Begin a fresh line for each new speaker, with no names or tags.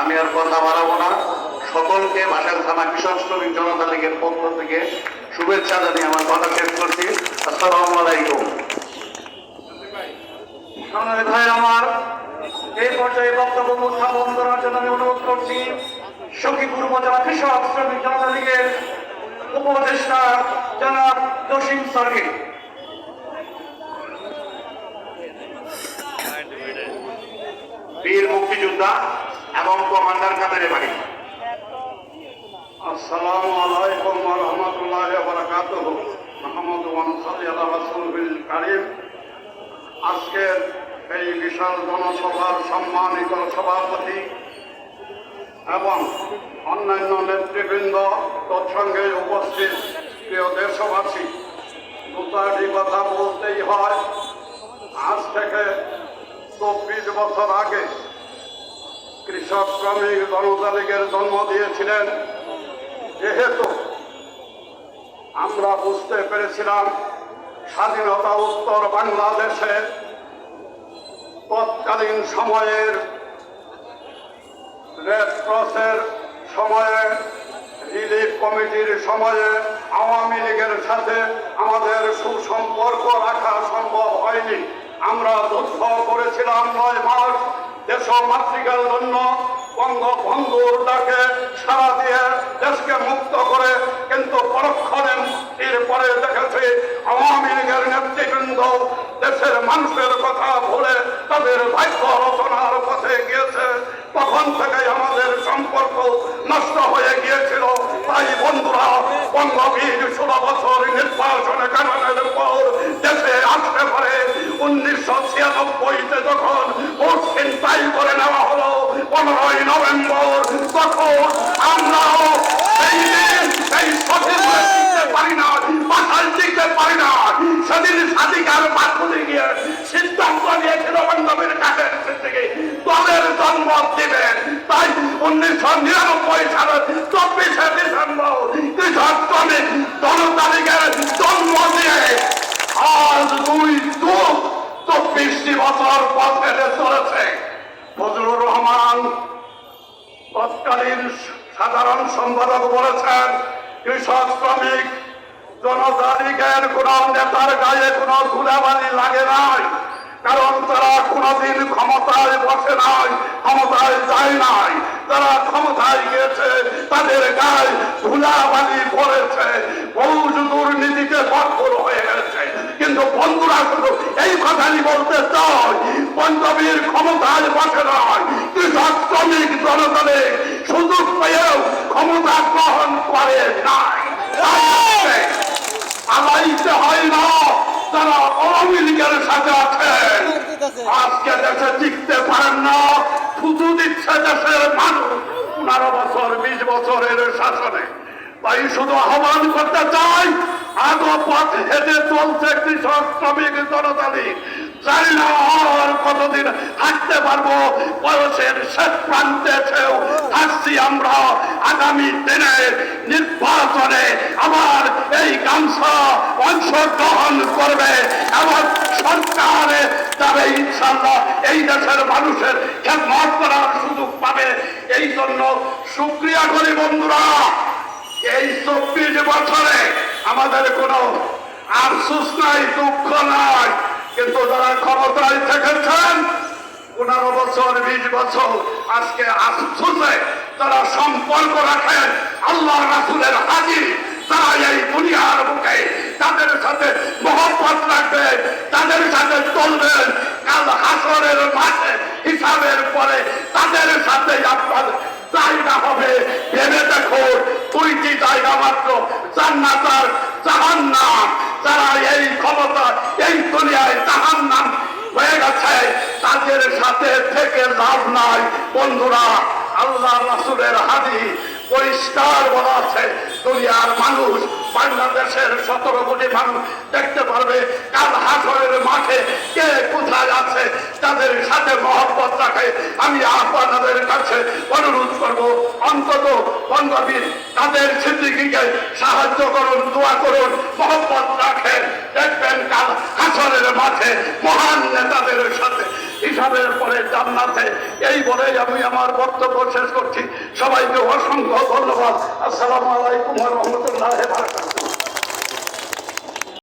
আমি আর কথা বাড়াবো না। সকলকে বাসার থানা কৃষক শ্রমিক জনতা লীগের পক্ষ থেকে শুভেচ্ছা জানিয়ে আমার কথা শেষ করছি। আসসালামু আলাইকুম।
ভাই, আমার এই পর্যায়ে বক্তব্য উত্থাপন করার জন্য আমি অনুরোধ করছি, সখীপুর উপজেলা কৃষক শ্রমিক জনতা লীগের উপদেষ্টা জনাব জসিম স্যারকে।
বীর মুক্তিযোদ্ধা এবং কমান্ডার কাতারে বাড়ি।
আসসালামু আলাইকুম ওয়া রাহমাতুল্লাহি ওয়া বারাকাতুহু। মুহাম্মদ ওয়া সাল্লি আলা রাসূলিল কারীম। আজকের এই বিশাল জনসভার সম্মানিত সভাপতি এবং অন্যান্য নেতৃবৃন্দ তৎসঙ্গে উপস্থিত প্রিয় দেশবাসী দুটাটি কথা বলতেই হয়। আজ থেকে চব্বিশ বছর আগে কৃষক শ্রমিক জনতা লীগের জন্ম দিয়েছিলেন। যেহেতু আমরা বুঝতে পেরেছিলাম স্বাধীনতা উত্তর বাংলাদেশে তৎকালীন সময়ের রেড ক্রসের সময়ে, রিলিফ কমিটির সময়ে, আওয়ামী লীগের সাথে আমাদের সুসম্পর্ক রাখা সম্ভব হয়নি। আমরা যুদ্ধ করেছিলাম নয় মাস দেশ মাতৃকার জন্য বঙ্গবন্ধুর ডাকে সারা দিয়ে দেশকে মুক্ত করে কিন্তু পরক্ষণে এর পরে দেখেছে আওয়ামী লীগের নেতৃবৃন্দ দেশের মানুষের কথা ভুলে তাদের ভাগ্য রচনার পথে গিয়েছে। তখন উনিশশো নিরানব্বই সালের চব্বিশে ডিসেম্বর কৃষক শ্রমিক জনতা লীগের জন্ম আজ দুই চব্বিশটি বছর পথ চলেছে। ফজলুর রহমান তৎকালীন সাধারণ সম্পাদক বলেছেন কৃষক শ্রমিক জনতা লীগের কোন নেতার গায়ে কোন ধুলাবালি লাগে নাই, কারণ তারা কোনদিন ক্ষমতায় বসে নাই, ক্ষমতায় যায় নাই। তারা ক্ষমতায় গিয়েছে, তাদের গায়ে ধুলাবালি পড়েছে। বহু দুর্নীতিতে ভরপুর হয়ে গেছে। কিন্তু বন্ধুরা, শুধু এই কথাই বলতে চাই, পঞ্চবীর ক্ষমতায় বসে নয়, কৃষক, শ্রমিক জনগণের সুযোগ পেয়েও ক্ষমতা গ্রহণ করে নাই। আলাইতে হয় না তারা আওয়ামী লীগের সাথে আছেন আজকে দেশে টিকতে পারেন না থুতু দিচ্ছে দেশের মানুষ। পনেরো বছর, বিশ বছরের শাসনে। তাই শুধু আহ্বান করতে চাই আগো পথ হেঁটে চলছে কৃষক, শ্রমিক জনতা জানি না আর কতদিন হাঁটতে পারব, বয়সের শেষ প্রান্তে এসেও থাকছি আমরা। আগামী দিনে নির্বাচনে আবার এই গামছা অংশগ্রহণ করবে। এবং সরকারে যাবে ইনশাল্লাহ এই দেশের মানুষের খেদমত করার সুযোগ পাবে। এই জন্য সুক্রিয়া করি বন্ধুরা। এই চব্বিশ বছরে আমাদের কোনো আফসুস নাই, দুঃখ নাই। কিন্তু যারা ক্ষমতায় থেকেছেন, পনেরো বছর, বিশ বছর আজকে আফসুসে তারা সম্পর্ক রাখেন, আল্লাহ রাসুলের হাজির, তারা এই দুনিয়ার বুকে তাদের সাথে মহব্বত রাখবে, তাদের সাথে চলবেন কাল হাসরের মাঠে হিসাবের পরে তাদের সাথে আপনার জায়গা হবে ভেবে দেখো দুইটি জায়গা মাত্র জান্নাত আর জাহান্নাম। যারা এই ক্ষমতা, এই দুনিয়ায় জাহান্নাম হয়ে গেছে, তাদের সাথে থেকে লাভ নাই। বন্ধুরা, আল্লাহ রাসুলের হাদি পরিষ্কার বলা আছে। দুনিয়ার মানুষ বাংলাদেশের সতেরো কোটি মানুষ দেখতে পারবে কাল হাসরের মাঠে কে কোথায় আছে তাদের সাথে মহব্বত রাখে আমি আপনাদের কাছে অনুরোধ করব, অন্তত বন্ধবীর তাদের সিদ্দিকিকে সাহায্য করুন, দোয়া করুন, মহব্বত রাখেন। দেখবেন কাল হাসরের মাঠে মহান নেতাদের সাথে হিসাবের পরে জান্নাতে। এই বলেই আমি আমার বক্তব্য শেষ করছি। সবাইকে অসংখ্য ধন্যবাদ। আসসালামু আলাইকুম রহমতুল্লাহ